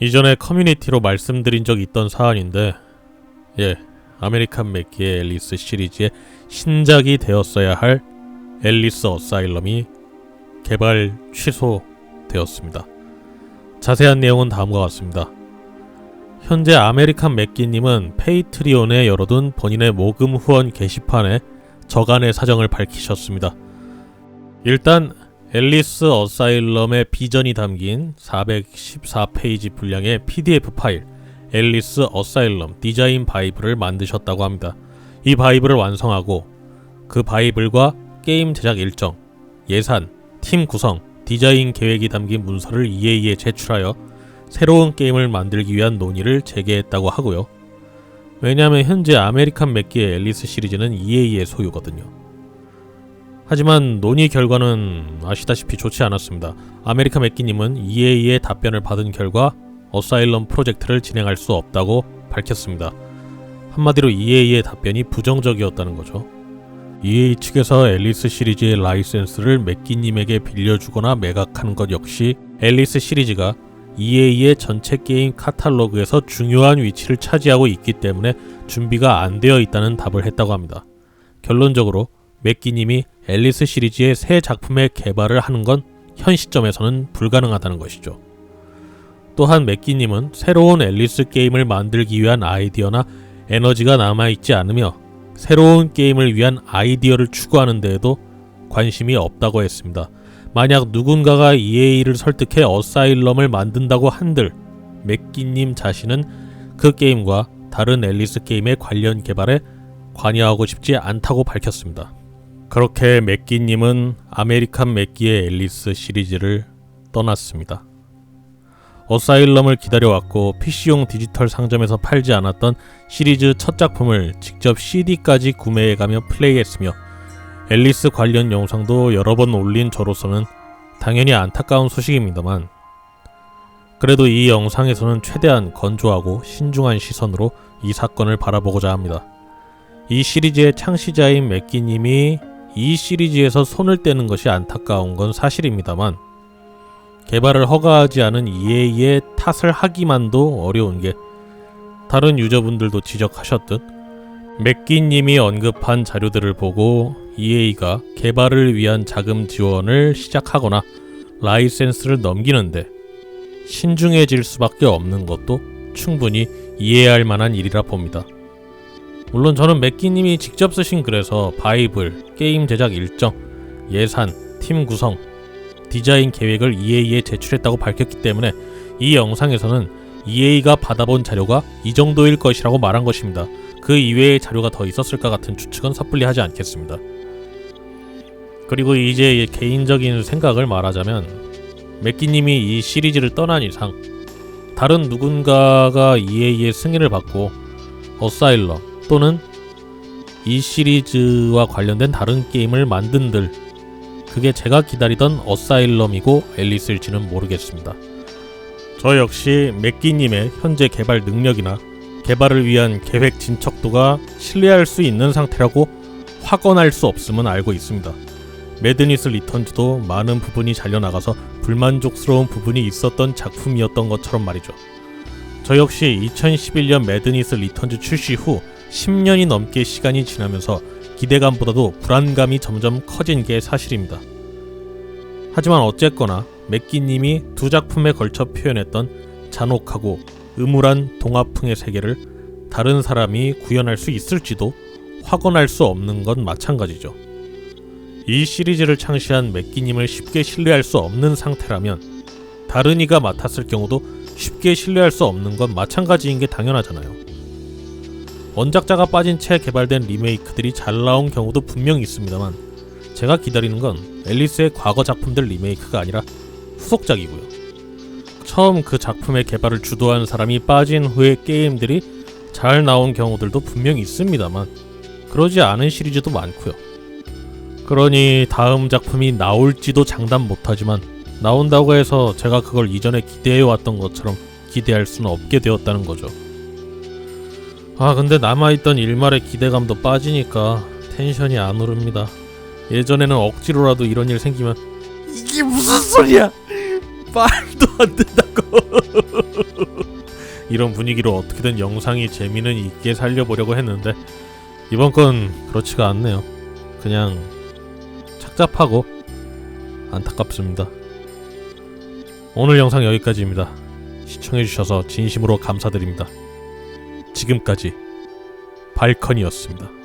이전에 커뮤니티로 말씀드린 적이 있던 사안인데, 예, 아메리칸 맥기의 앨리스 시리즈의 신작이 되었어야 할 앨리스 어사일럼이 개발 취소되었습니다. 자세한 내용은 다음과 같습니다. 현재 아메리칸 맥기님은 페이트리온에 열어둔 본인의 모금 후원 게시판에 저간의 사정을 밝히셨습니다. 일단 앨리스 어사일럼의 비전이 담긴 414페이지 분량의 PDF 파일 앨리스 어사일럼 디자인 바이블을 만드셨다고 합니다. 이 바이블을 완성하고 그 바이블과 게임 제작 일정, 예산, 팀 구성, 디자인 계획이 담긴 문서를 EA에 제출하여 새로운 게임을 만들기 위한 논의를 재개했다고 하고요. 왜냐하면 현재 아메리칸 맥기의 앨리스 시리즈는 EA의 소유거든요. 하지만 논의 결과는 아시다시피 좋지 않았습니다. 아메리카 맥기님은 EA의 답변을 받은 결과 어사일럼 프로젝트를 진행할 수 없다고 밝혔습니다. 한마디로 EA의 답변이 부정적이었다는 거죠. EA 측에서 앨리스 시리즈의 라이센스를 맥기님에게 빌려주거나 매각하는 것 역시 앨리스 시리즈가 EA의 전체 게임 카탈로그에서 중요한 위치를 차지하고 있기 때문에 준비가 안 되어 있다는 답을 했다고 합니다. 결론적으로 맥기님이 앨리스 시리즈의 새 작품의 개발을 하는 건 현 시점에서는 불가능하다는 것이죠. 또한 맥기님은 새로운 앨리스 게임을 만들기 위한 아이디어나 에너지가 남아있지 않으며 새로운 게임을 위한 아이디어를 추구하는 데에도 관심이 없다고 했습니다. 만약 누군가가 EA를 설득해 어사일럼을 만든다고 한들 맥기님 자신은 그 게임과 다른 앨리스 게임의 관련 개발에 관여하고 싶지 않다고 밝혔습니다. 그렇게 맥기님은 아메리칸 맥기의 앨리스 시리즈를 떠났습니다. 어사일럼을 기다려왔고 PC용 디지털 상점에서 팔지 않았던 시리즈 첫 작품을 직접 CD까지 구매해가며 플레이했으며 앨리스 관련 영상도 여러 번 올린 저로서는 당연히 안타까운 소식입니다만 그래도 이 영상에서는 최대한 건조하고 신중한 시선으로 이 사건을 바라보고자 합니다. 이 시리즈의 창시자인 맥기님이 이 시리즈에서 손을 떼는 것이 안타까운 건 사실입니다만 개발을 허가하지 않은 EA의 탓을 하기만도 어려운 게 다른 유저분들도 지적하셨듯 맥기님이 언급한 자료들을 보고 EA가 개발을 위한 자금 지원을 시작하거나 라이센스를 넘기는데 신중해질 수밖에 없는 것도 충분히 이해할 만한 일이라 봅니다. 물론 저는 맥기님이 직접 쓰신 글에서 바이블, 게임 제작 일정, 예산, 팀 구성, 디자인 계획을 EA에 제출했다고 밝혔기 때문에 이 영상에서는 EA가 받아본 자료가 이 정도일 것이라고 말한 것입니다. 그 이외의 자료가 더 있었을까 같은 추측은 섣불리 하지 않겠습니다. 그리고 이제 개인적인 생각을 말하자면 맥기님이 이 시리즈를 떠난 이상 다른 누군가가 EA의 승인을 받고 어사일럼 또는 이 시리즈와 관련된 다른 게임을 만든들 그게 제가 기다리던 어사일럼이고 앨리스일지는 모르겠습니다. 저 역시 맥기님의 현재 개발 능력이나 개발을 위한 계획 진척도가 신뢰할 수 있는 상태라고 확언할 수 없음은 알고 있습니다. 매드니스 리턴즈도 많은 부분이 잘려나가서 불만족스러운 부분이 있었던 작품이었던 것처럼 말이죠. 저 역시 2011년 매드니스 리턴즈 출시 후 10년이 넘게 시간이 지나면서 기대감보다도 불안감이 점점 커진 게 사실입니다. 하지만 어쨌거나 맥기님이 두 작품에 걸쳐 표현했던 잔혹하고 음울한 동화풍의 세계를 다른 사람이 구현할 수 있을지도 확언할 수 없는 건 마찬가지죠. 이 시리즈를 창시한 맥기님을 쉽게 신뢰할 수 없는 상태라면 다른 이가 맡았을 경우도 쉽게 신뢰할 수 없는 건 마찬가지인 게 당연하잖아요. 원작자가 빠진 채 개발된 리메이크들이 잘 나온 경우도 분명히 있습니다만 제가 기다리는 건 앨리스의 과거 작품들 리메이크가 아니라 후속작이고요. 처음 그 작품의 개발을 주도한 사람이 빠진 후에 게임들이 잘 나온 경우들도 분명히 있습니다만 그러지 않은 시리즈도 많고요. 그러니 다음 작품이 나올지도 장담 못하지만 나온다고 해서 제가 그걸 이전에 기대해왔던 것처럼 기대할 수는 없게 되었다는 거죠. 아 근데 남아있던 일말의 기대감도 빠지니까 텐션이 안 오릅니다. 예전에는 억지로라도 이런 일 생기면 이게 무슨 소리야? 말도 안 된다고. 이런 분위기로 어떻게든 영상이 재미는 있게 살려보려고 했는데 이번 건 그렇지가 않네요. 그냥 착잡하고 안타깝습니다. 오늘 영상 여기까지입니다. 시청해주셔서 진심으로 감사드립니다. 지금까지 발컨이었습니다.